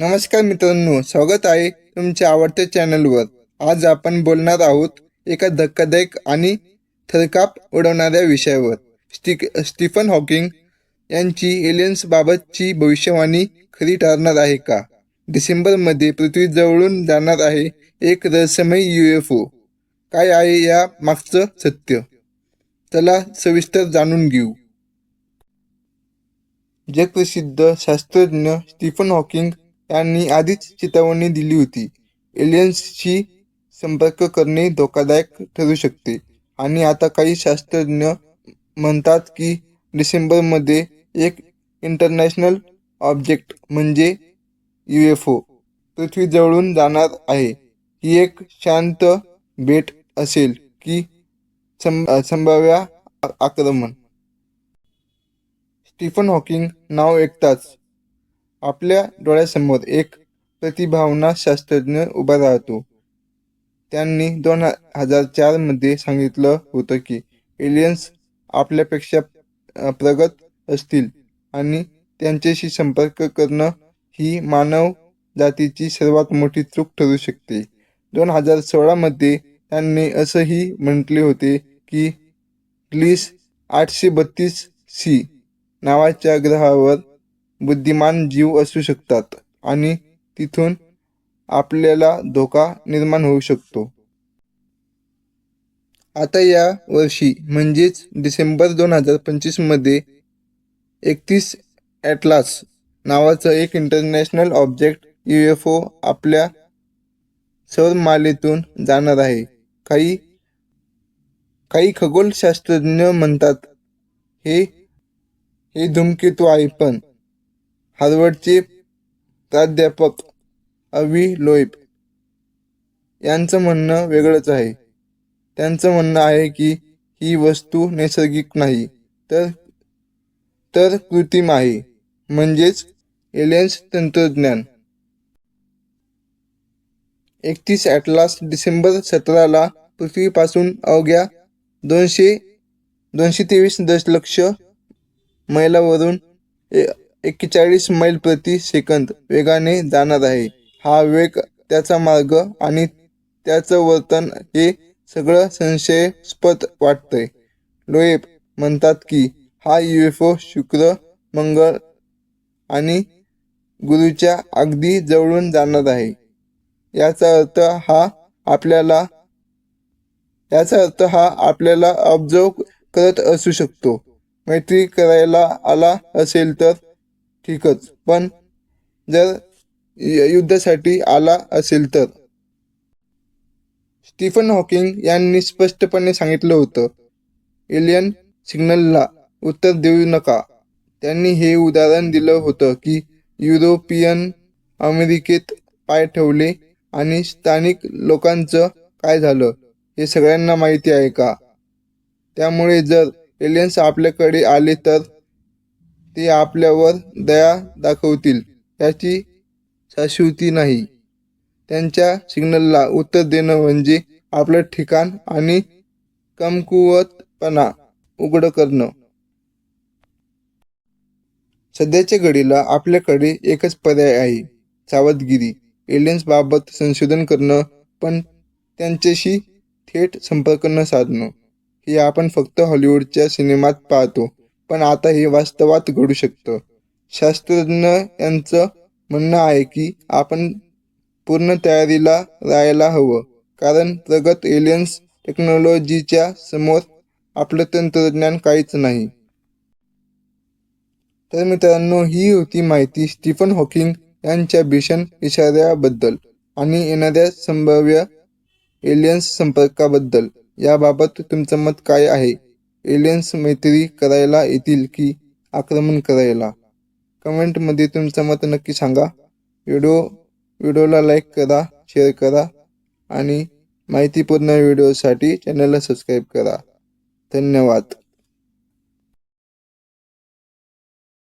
नमस्कार मित्रांनो स्वागत आहे तुमच्या आवडत्या चॅनलवर. आज आपण बोलणार आहोत एका धक्कादायक आणि थरकाप उडवणाऱ्या विषयावर. स्टिक स्टीफन हॉकिंग यांची एलियन्सबाबतची भविष्यवाणी खरी ठरणार आहे का? डिसेंबरमध्ये पृथ्वी जवळून जाणार आहे एक रहस्यमय यू एफ ओ. काय आहे या मागचं सत्य? चला सविस्तर जाणून घेऊ. जगप्रसिद्ध शास्त्रज्ञ स्टीफन हॉकिंग यांनी आधीच चेतावणी दिली होती. एलियन्सशी संपर्क करणे धोकादायक ठरू शकते. आणि आता काही शास्त्रज्ञ म्हणतात की डिसेंबरमध्ये एक इंटरनॅशनल ऑब्जेक्ट म्हणजे यू एफ ओ पृथ्वीजवळून जाणार आहे. ही एक शांत भेट असेल की संभाव्य आक्रमण. स्टीफन हॉकिंग नाव ऐकताच आपल्या डोळ्यासमोर एक प्रतिभावना शास्त्रज्ञ उभा राहतो. त्यांनी दोन हजार चारमध्ये सांगितलं होतं की एलियन्स आपल्यापेक्षा प्रगत असतील आणि त्यांच्याशी संपर्क करणं ही मानव जातीची सर्वात मोठी चूक ठरू शकते. दोन हजार सोळामध्ये त्यांनी असंही म्हटले होते की ग्लिस आठशे बत्तीस सी नावाच्या ग्रहावर बुद्धिमान जीव असू शकतात आणि तिथून आपल्याला धोका निर्माण होऊ शकतो. आता या वर्षी म्हणजेच डिसेंबर दोन हजार पंचवीसमध्ये एकतीस ॲटलास नावाचं एक international object U F O आपल्या सौरमालेतून जाणार आहे. काही काही खगोलशास्त्रज्ञ म्हणतात हे हे धूमकेतू आहे पण हार्वर्डचे प्राध्यापक अवी लोएब यांचं म्हणणं वेगळंच आहे. त्यांचं म्हणणं आहे की ही वस्तू नैसर्गिक नाही तर तर कृत्रिम आहे म्हणजेच एलियन्स तंत्रज्ञान. एकतीस ॲटलास डिसेंबर सतराला पृथ्वीपासून अवघ्या दोनशे दोनशे तेवीस दशलक्ष मैलावरून एक्केचाळीस मैल प्रति सेकंद वेगाने जाणार आहे. हा वेग त्याचा मार्ग आणि त्याचं वर्तन हे सगळं संशयास्पद वाटतंय. लोएब म्हणतात की हा यू एफ ओ शुक्र मंगळ आणि गुरुच्या अगदी जवळून जाणार आहे. याचा अर्थ हा आपल्याला याचा अर्थ हा आपल्याला ऑब्झर्व करत असू शकतो. मैत्री करायला आला असेल तर ठीकच. पण जर युद्धासाठी आला असेल तर? स्टीफन हॉकिंग यांनी स्पष्टपणे सांगितलं होतं एलियन सिग्नलला उत्तर देऊ नका. त्यांनी हे उदाहरण दिलं होतं की युरोपियन अमेरिकेत पाय ठेवले आणि स्थानिक लोकांचं काय झालं हे सगळ्यांना माहिती आहे का? त्यामुळे जर एलियन्स आपल्याकडे आले तर? ते आपल्यावर दया दाखवतील. याची शाश्वती नाही. त्यांच्या सिग्नलला उत्तर देणं म्हणजे आपलं ठिकाण आणि कमकुवतपणा उघड करणं. सध्याच्या घडीला आपल्याकडे एकच पर्याय आहे सावधगिरी. एलियन्स बाबत संशोधन करणं पण त्यांच्याशी थेट संपर्क न साधणं. हे आपण फक्त हॉलिवूडच्या सिनेमात पाहतो. पण आता हे वास्तवात घडू शकतं. शास्त्रज्ञ यांचं म्हणणं आहे की आपण पूर्ण तयारीला राहायला हवं. कारण प्रगत एलियन्स टेक्नॉलॉजीच्या समोर आपलं तंत्रज्ञान काहीच नाही. तर मित्रांनो ही होती माहिती स्टीफन हॉकिंग यांच्या भीषण इशाऱ्याबद्दल आणि येणाऱ्या संभाव्य एलियन्स संपर्काबद्दल. याबाबत तुमचं मत काय आहे? एलियन्स मैत्री करायला येतील की आक्रमण करायला? कमेंटमध्ये तुमचं मत नक्की सांगा. व्हिडिओ व्हिडिओला लाईक करा शेअर करा आणि माहितीपूर्ण व्हिडिओसाठी चॅनलला सबस्क्राईब करा. धन्यवाद.